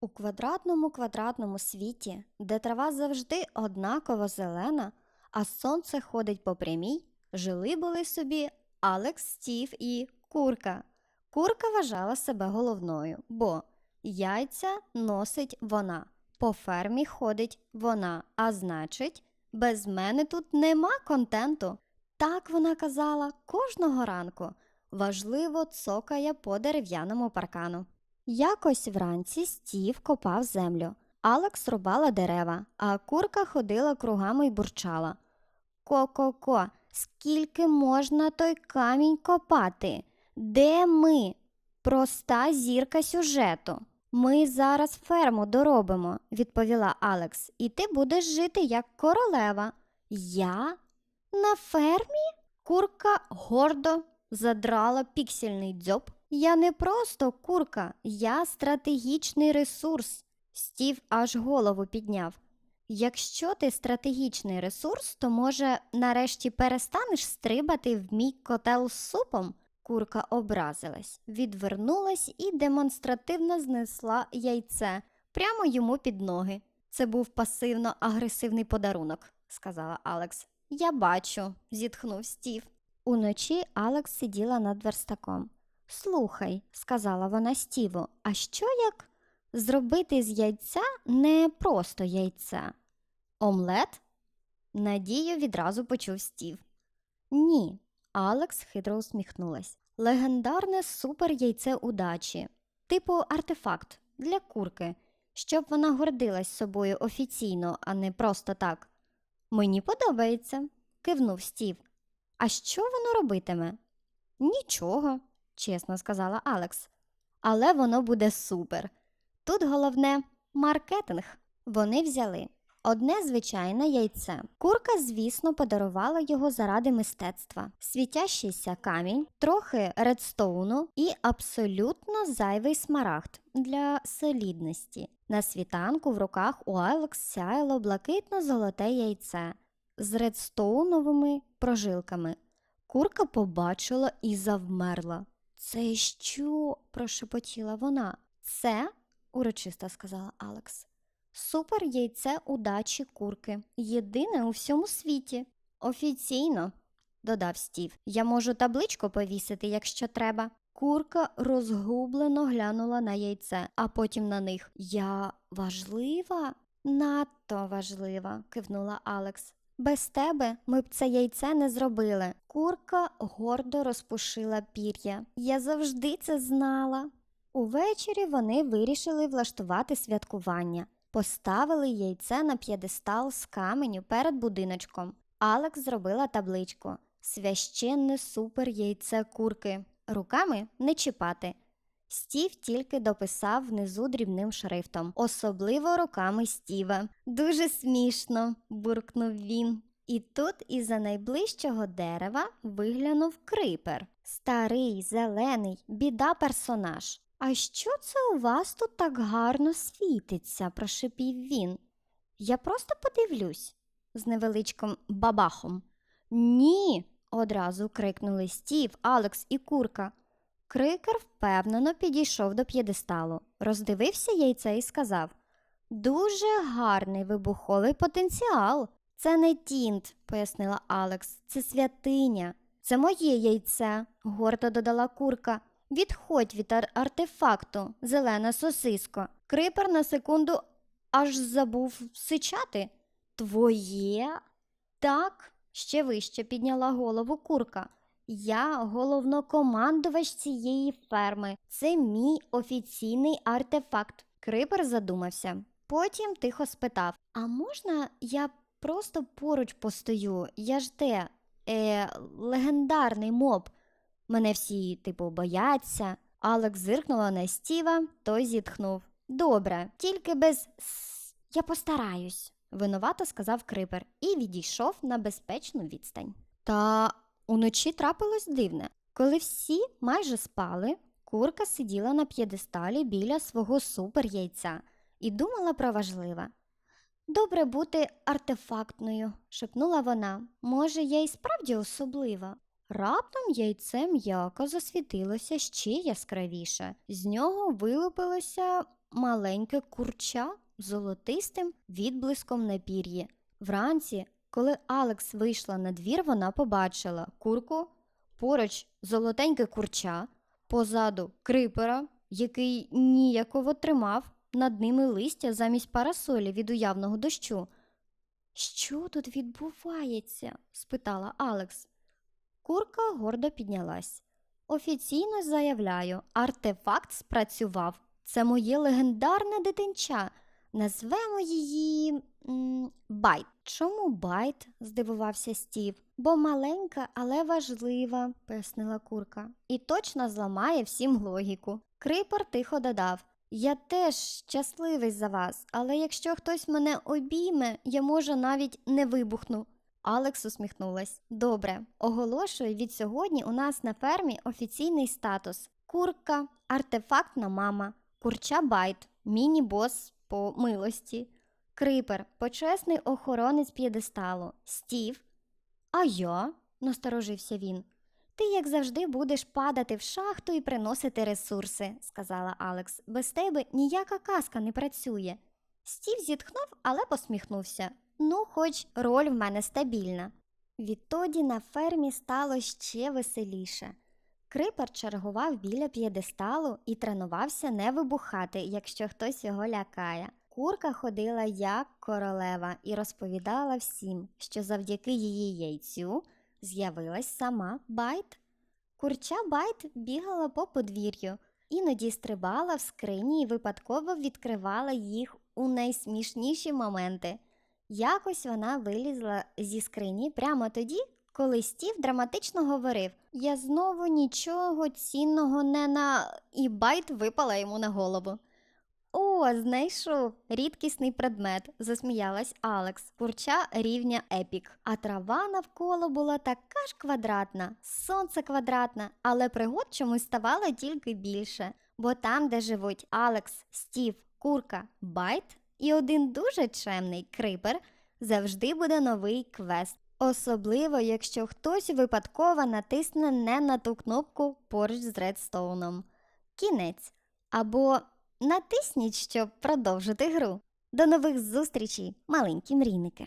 У квадратному квадратному світі, де трава завжди однаково зелена, а сонце ходить по прямій, жили були собі Алекс, Стів і курка. Курка вважала себе головною, бо яйця носить вона, по фермі ходить вона, а значить, без мене тут нема контенту. Так вона казала кожного ранку. Важливо цокає по дерев'яному паркану. Якось вранці стів копав землю. Алекс рубала дерева, а курка ходила кругами й бурчала. Ко-ко-ко, скільки можна той камінь копати? Де ми? Проста зірка сюжету. Ми зараз ферму доробимо, відповіла Алекс, і ти будеш жити як королева. Я? На фермі? Курка гордо задрала піксельний дзьоб. Я не просто курка, я стратегічний ресурс. Стів аж голову підняв. Якщо ти стратегічний ресурс, то може нарешті перестанеш стрибати в мій котел з супом? Курка образилась, відвернулась і демонстративно знесла яйце прямо йому під ноги. Це був пасивно-агресивний подарунок, сказала Алекс. Я бачу, зітхнув Стів. Уночі Алекс сиділа над верстаком. Слухай, сказала вона Стіву, а що як зробити з яйця не просто яйце? Омлет? Надію відразу почув Стів. Ні, Алекс хитро усміхнулась. Легендарне супер яйце удачі, типу артефакт для курки, щоб вона гордилась собою офіційно, а не просто так. Мені подобається, кивнув Стів. А що воно робитиме? Нічого, чесно сказала Алекс. Але воно буде супер. Тут головне маркетинг. Вони взяли одне звичайне яйце. Курка, звісно, подарувала його заради мистецтва, світящийся камінь, трохи редстоуну і абсолютно зайвий смарагд для солідності. На світанку в руках у Алекс сяяло блакитно-золоте яйце з редстоуновими прожилками. Курка побачила і завмерла. Це що? прошепотіла вона. Це, урочисто сказала Алекс. Супер яйце удачі курки. Єдине у всьому світі. Офіційно, додав Стів. Я можу табличку повісити, якщо треба. Курка розгублено глянула на яйце, а потім на них. Я важлива? Надто важлива, кивнула Алекс. Без тебе ми б це яйце не зробили. Курка гордо розпушила пір'я. Я завжди це знала. Увечері вони вирішили влаштувати святкування. Поставили яйце на п'єдестал з каменю перед будиночком. Алекс зробила табличку Священне супер яйце курки. Руками не чіпати. Стів тільки дописав внизу дрібним шрифтом, особливо руками Стіва. Дуже смішно, буркнув він. І тут із-за найближчого дерева виглянув крипер. Старий, зелений, біда персонаж. А що це у вас тут так гарно світиться? прошепів він. Я просто подивлюсь з невеличким бабахом. Ні. одразу крикнули Стів, Алекс і курка. Крикер впевнено підійшов до п'єдесталу, роздивився яйце і сказав Дуже гарний вибуховий потенціал. Це не тінт, пояснила Алекс, це святиня. Це моє яйце, гордо додала курка. Відходь від ар- артефакту, зелена сосиско. Крипер на секунду аж забув сичати. Твоє? Так, ще вище підняла голову курка. Я головнокомандувач цієї ферми. Це мій офіційний артефакт. Крипер задумався. Потім тихо спитав: А можна я просто поруч постою? Я ж те, е, легендарний моб. Мене всі, типу, бояться. Алекс зиркнула на Стіва, той зітхнув. Добре, тільки без «с». я постараюсь, винувато сказав Крипер і відійшов на безпечну відстань. Та уночі трапилось дивне. Коли всі майже спали, курка сиділа на п'єдесталі біля свого суперяйця і думала про важливе. Добре бути артефактною, шепнула вона. Може, я і справді особлива. Раптом яйце м'яко засвітилося ще яскравіше. З нього вилупилося маленьке курча з золотистим відблиском на пір'ї. Вранці, коли Алекс вийшла на двір, вона побачила курку, поруч золотеньке курча, позаду крипера, який ніяково тримав над ними листя замість парасолі від уявного дощу. Що тут відбувається? спитала Алекс. Курка гордо піднялась. Офіційно заявляю, артефакт спрацював. Це моє легендарне дитинча. Назвемо її м, Байт. Чому Байт? здивувався Стів. Бо маленька, але важлива, пояснила курка, і точно зламає всім логіку. Крипер тихо додав. Я теж щасливий за вас, але якщо хтось мене обійме, я може навіть не вибухну. Алекс усміхнулась. Добре, оголошую, від сьогодні у нас на фермі офіційний статус: курка, артефактна мама, курча байт, міні-бос по милості, крипер, почесний охоронець п'єдесталу, стів. А я? насторожився він. Ти, як завжди, будеш падати в шахту і приносити ресурси, сказала Алекс. Без тебе ніяка казка не працює. Стів зітхнув, але посміхнувся. Ну, хоч роль в мене стабільна. Відтоді на фермі стало ще веселіше. Крипер чергував біля п'єдесталу і тренувався не вибухати, якщо хтось його лякає. Курка ходила як королева і розповідала всім, що завдяки її яйцю з'явилась сама Байт. Курча Байт бігала по подвір'ю, іноді стрибала в скрині і випадково відкривала їх у найсмішніші моменти. Якось вона вилізла зі скрині прямо тоді, коли Стів драматично говорив Я знову нічого цінного не на. і байт випала йому на голову. О, знайшов рідкісний предмет, засміялась Алекс, курча рівня епік. А трава навколо була така ж квадратна, сонце квадратне, але пригод чомусь ставало тільки більше. Бо там, де живуть Алекс, Стів, курка, байт і один дуже чемний крипер, завжди буде новий квест. Особливо, якщо хтось випадково натисне не на ту кнопку поруч з Редстоуном. Кінець. Або натисніть, щоб продовжити гру. До нових зустрічей, маленькі мрійники!